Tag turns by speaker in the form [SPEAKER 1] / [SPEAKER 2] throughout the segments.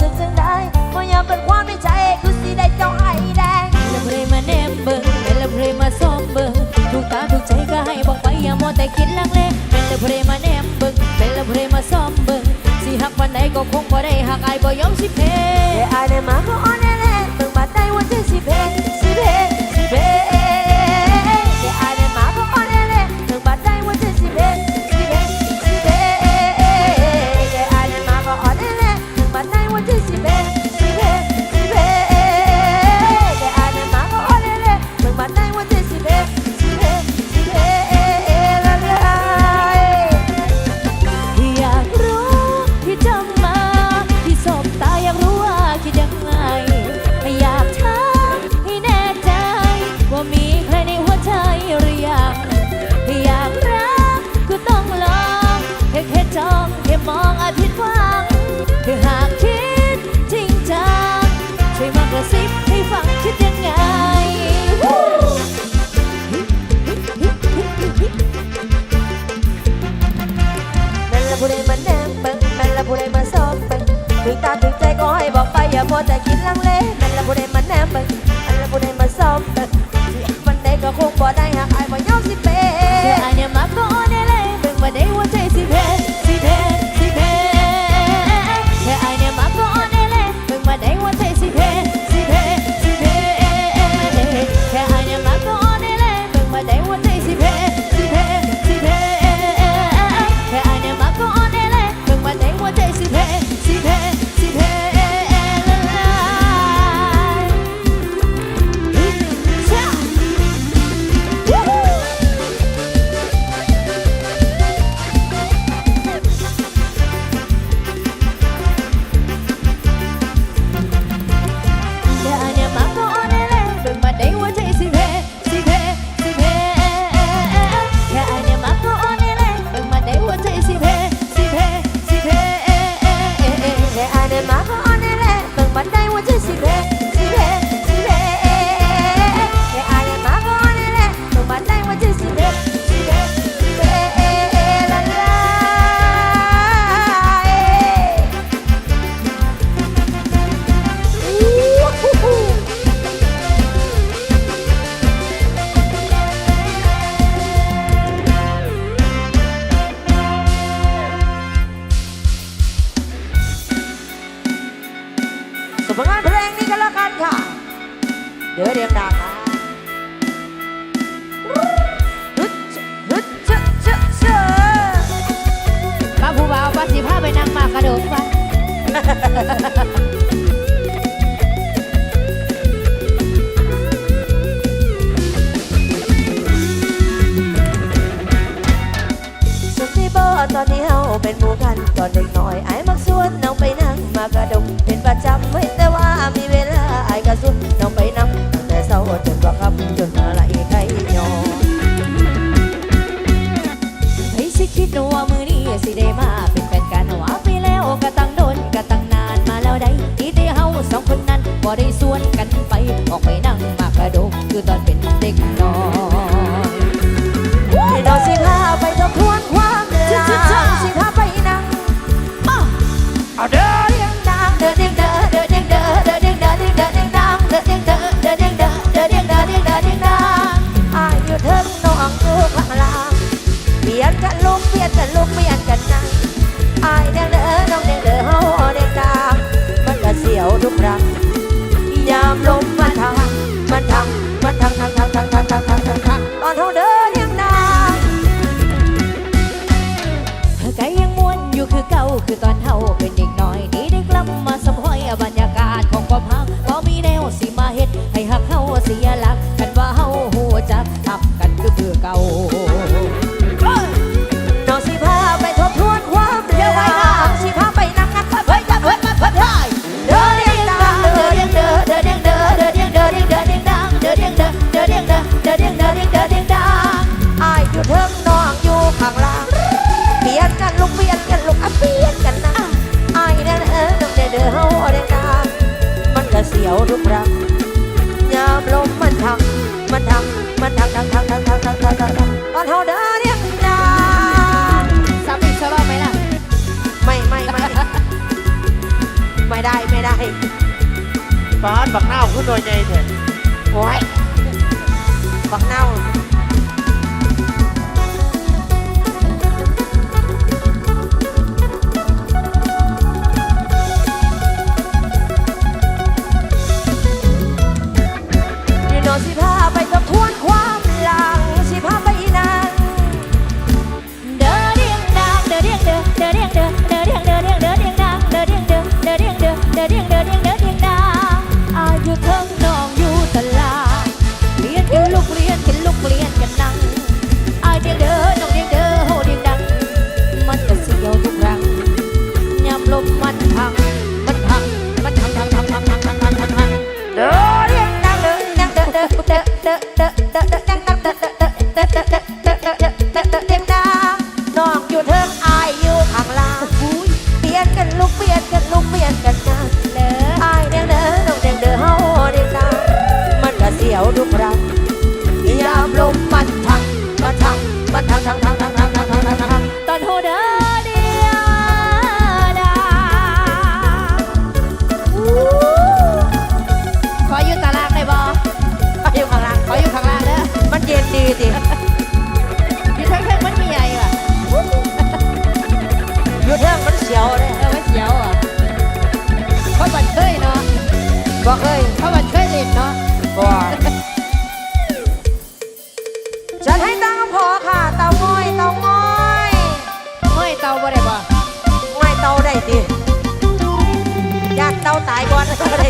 [SPEAKER 1] บอบอกหูสึกจังได้พอยอมเป็นความในใจคือสิได้เจ้าไอ้แดง
[SPEAKER 2] แล้วเพลงมาแนมเบิ่งเป็นแล้วเพลงมาซ้อมเบิ่งถูกตาถูกใจก็ให้บอกไปอย่ามัวแต่คิดลังเลเป็นแล้วเพลงมาแนมเบิ่งเป็นแล้วเพลงมาซ้อมเบิ่งสิหักวันไหนก็คงบ่ได้หัก
[SPEAKER 1] ไอายบ่ยอมสิเพแต่อายได้มาก็อ่อน แม่
[SPEAKER 2] นละ
[SPEAKER 1] ผู้ใดมาแนมเปิงแม่นละผู้ใดมาซอกเปิงถึงตาถึงใจก็ให้บอกไปอย่าพอแต่คิดลังเล ส
[SPEAKER 2] มงานเพลงนี้
[SPEAKER 1] ก็แล้วกันค่ะ เดี๋ยวเรียงดังนะฮึดชะฮึดชะชะชะ
[SPEAKER 2] ป้าผู้บ่าวป้าสิพาไปนั่งมากระโดดไป
[SPEAKER 1] ตอนนี้เฮาเป็นหมู่กันตอนเด็กน้อยไอ้มักชวนน้องไปนั่งมากระดกเป็นประจำไม่แต่ว่ามีเวลาไอ้ก็สุดน้องไปนั่งตั้งแต่เช้าจนกว่าค่ำจนอะไรใครยอม
[SPEAKER 2] เฮ้สิคิดว่ามือนี้สิได้มาเป็นแฟนกันว่าไปแล้วก็ตั้งโดนก็ตั้งนานมาแล้วได้ที่ได้เฮาสองคนนั้นบ่ได้สวนกันไปออกไปนั่งมากระดดคือตอนเป็น เฮา
[SPEAKER 1] เสีย
[SPEAKER 2] หลักกันว่าเฮาหัวจักทักกันคือเบื่อเก่า
[SPEAKER 1] น้องสิพาไปทบทวนความเร็วไว้นะสิพาไปนั่งนักขับเฮ้ยจับเฮ้ยมาขับได้เดินเรียงดังเดินเรียงเดินเดินเรียงเดินเดินเรียงเดินเรียงเดินเรียงดังเดินเรียงเดินเดินเรียงเดินเดินเรียงเดินเรียงเดินเรียงดังอายอยู่เทิงน้องอยู่ข้างล่างเปลี่ยนกันลุกเปลี่ยนกันลุกอะเปลี่ยนกันนะอายนั่นเออน้องเด้อเด้อเฮาเรียงดังมันก็เสียวทุกครา
[SPEAKER 3] บ้าน
[SPEAKER 2] บักเน่าขึ้น
[SPEAKER 1] หยใหญ่เถ
[SPEAKER 2] อะโอ้ยบักเน่า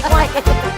[SPEAKER 1] quiet.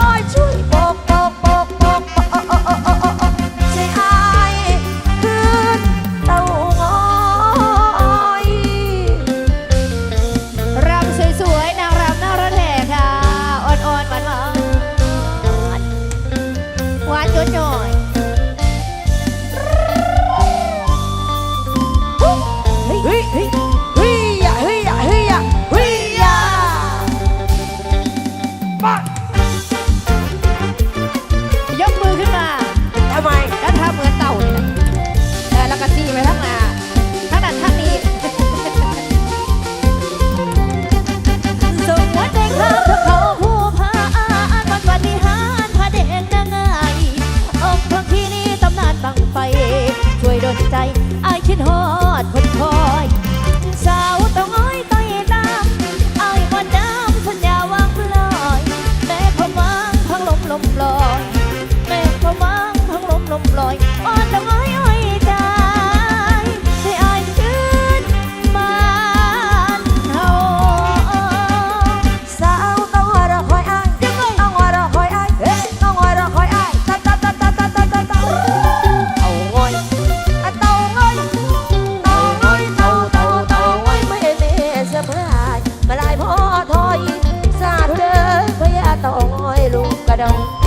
[SPEAKER 1] my 촬영.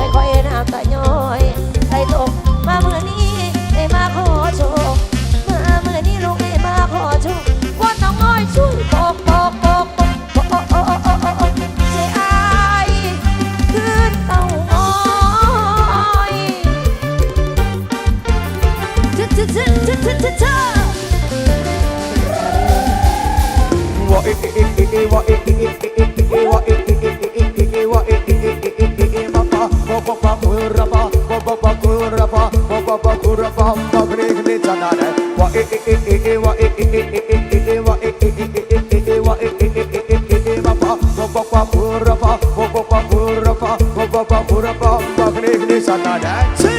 [SPEAKER 1] pa pu ra pa bo bo pa pu ra pa bo bo pa
[SPEAKER 4] pu ra pa pa ni ni sa na da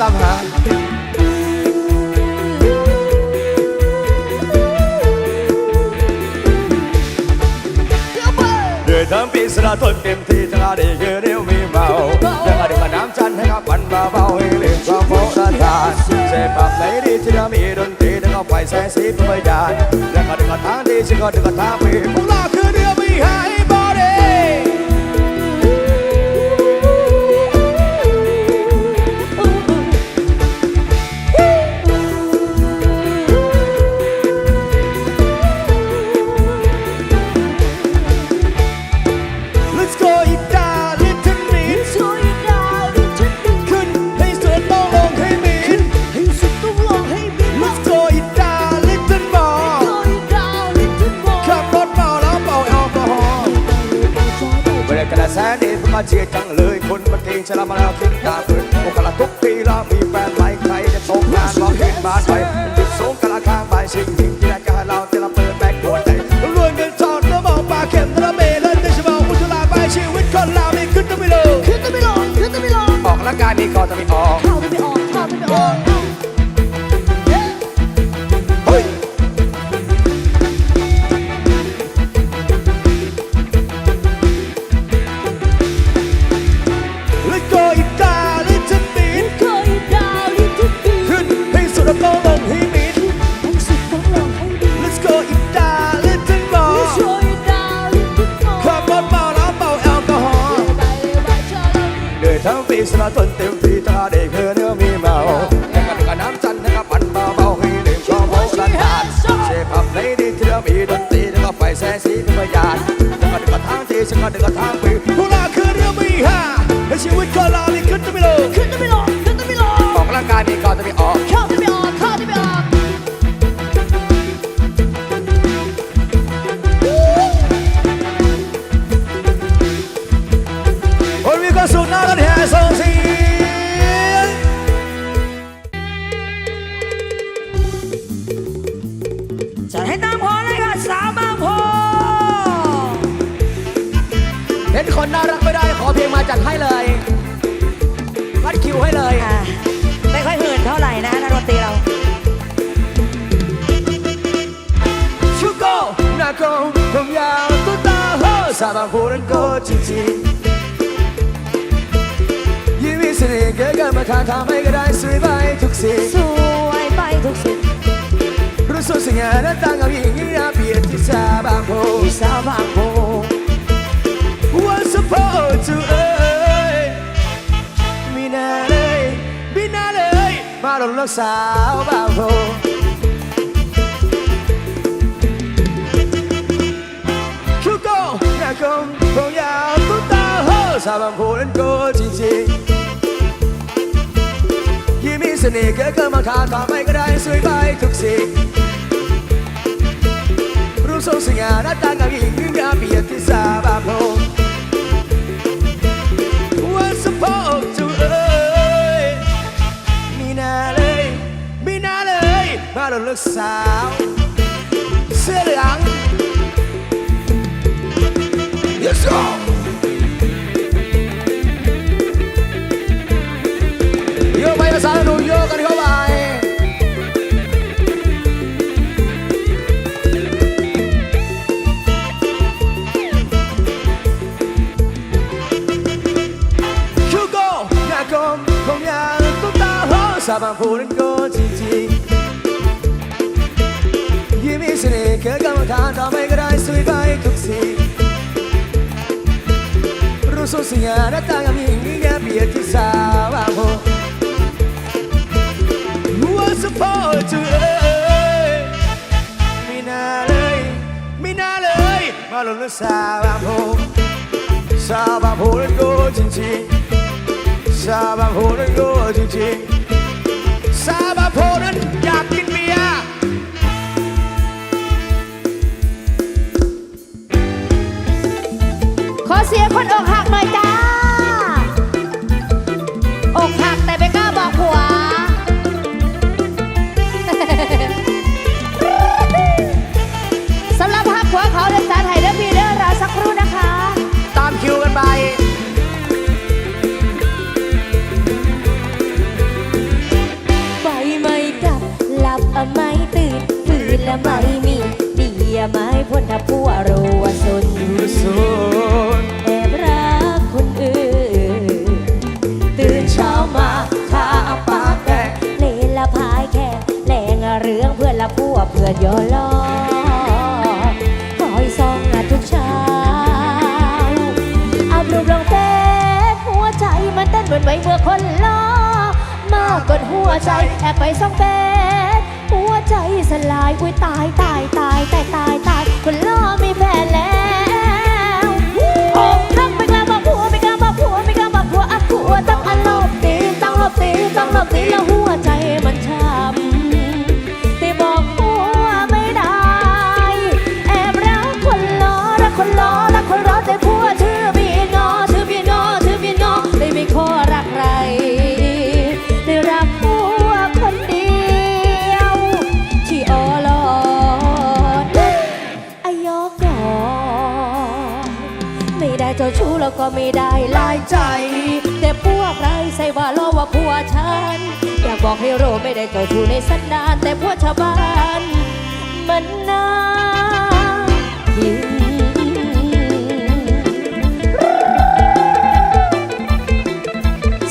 [SPEAKER 4] ตา
[SPEAKER 1] ม
[SPEAKER 4] หาเดือดทั้งปีสละทนเต็มที่ทั้งอาดีคือเดียวมีเมาเรื่องอดีตกับน้ำจันทร์ให้กับมันมาเบาให้ลืมความโมรทานเสพแบบไหนดีที่เรามีดนตรีแล้วก็ไฟแสงสีเพื่อยานเรื่องอดีตกับทางดีสิ่งก็ดีกับทางปีพวกเราคือเดียวมีหาย more ขับรถเมาแล้วเป่าแอลกอฮอล์เหนื่อยทั้งปีสละตนเต็ม งสีเป็นพยานแต่กันกับทางที่ฉันก็ดึงกับทางปีพวกเราคือเรื่องมีห้าให้ชีวิตคนเรานี่ขึ้นจะไม่ลงออกกำลังกายมีก่อนจะไม่ออก
[SPEAKER 1] จัดให้เลย
[SPEAKER 4] รัดคิวให้เลย
[SPEAKER 1] อะไม่ค่อยหื่นเท่าไหร่นะนักดนตรีเรา
[SPEAKER 4] ชูโกหน้าโกงผมยาวตัวตาโฮสาบางพูนั้นโกจริงๆยิ้มมีเสน่ห์เกิดกันมาทางทำให้ก็ได้สวยไปทุกสิ่ง
[SPEAKER 1] สวยไปทุกสิ่ง
[SPEAKER 4] รู้สึกสิ่งนั้นต่างกับหญิงที่น่าเปลี่ยนที่สาบางโพ
[SPEAKER 1] สาวบางโพ
[SPEAKER 4] รักสาวบางโพคิวโก้หน้าคมผมยาวตุ๊ตาโฮสาวบางโพนั้นโกจริงๆยิ้มมีเสน่ห์เกินเกินมาทางทำให้ก็ได้สวยไปทุกสิ่งรูปทรงสง่าหน้าตากับหญิงงามเบียดที่สาวบาโพ มาะโพลโกจริงๆซาบะโพนั้นอยากกินเบียร์
[SPEAKER 2] ขอเสียงคนอกหักหน่อยจ้า พั
[SPEAKER 4] ว
[SPEAKER 2] เพื่อนย่อล้อคอยส่องอะทุกเช้าอัพรูปลงเฟซหัวใจมันเต้นเหมือนไว้เมื่อคนล้อมากกดหัวใจแอบไปส่องเฟซหัวใจสลายอุ้ยตายตายตายตายตายตายคนล้อมีแฟนแล้วอกหักไม่กล้าบอกผัวไม่กล้าบอกผัวไม่กล้าบอกผัวอะผัวต้องอารมณ์ตีต้องหลบตีต้องหลบตีแล้วหัวใจ ไม่ได้ลายใจ แต่พวกไรใส่ว่าล้อว่าผัวฉัน อยากบอกให้รู้ไม่ได้เจ้าชู้ในสันดาน แต่พวกชาวบ้านมันน่ายิง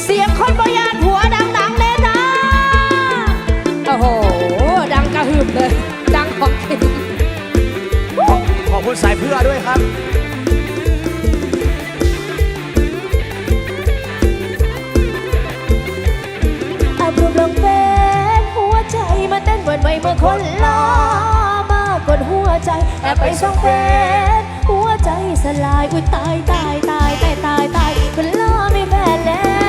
[SPEAKER 2] เสียงคนบยานหัวดังๆเลยนะโอ้โห ดังกระหึ่มเลย ดังของจริง
[SPEAKER 4] ขอบคุณสายเพื่อด้วยครับ
[SPEAKER 2] เต้นเหมือนไปเมื่อคนล้อมากกดหัวใจแอบไปส่องเฟซหัวใจสลายอุ้ยตายตายตายตายตายตายคนล้อไม่แพ้แล้ว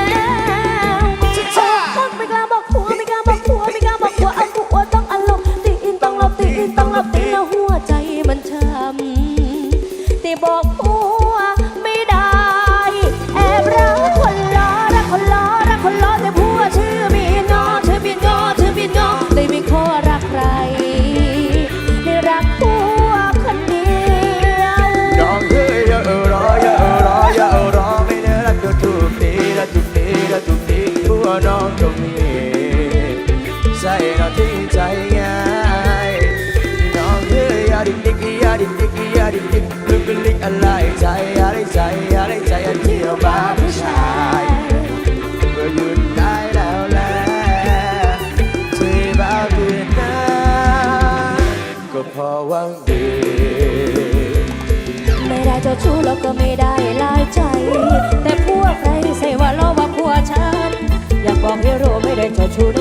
[SPEAKER 2] ใส่า
[SPEAKER 4] ที่ใจง่ายน้องเฮ้ยอย่าดิกดิกอย่าดิกดิกอย่าดิกดิกลึกลึกอะไรใจอะไรใจอะไรใจอันเที่ยวบ้าผู้ชายเมื่อหยุดได้แล้วแหละที่บ้าเดือนน้าก็พอหวังดี
[SPEAKER 2] ไม่ได้เจ้าชู้แล้วก็ไม่ได้ลายใจ แต่พวกใครใส่ว่าล้อว่าผัวฉัน อยากบอกให้รู้ไม่ได้เจ้าชู้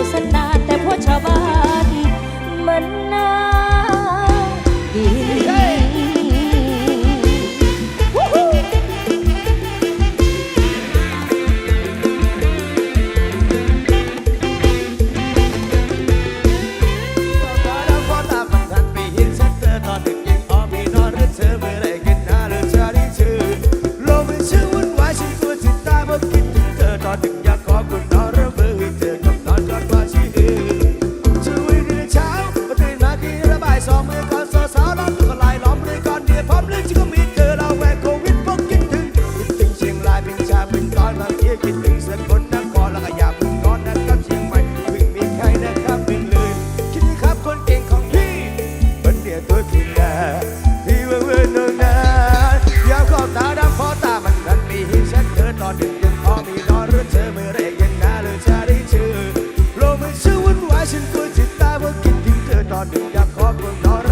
[SPEAKER 2] I'll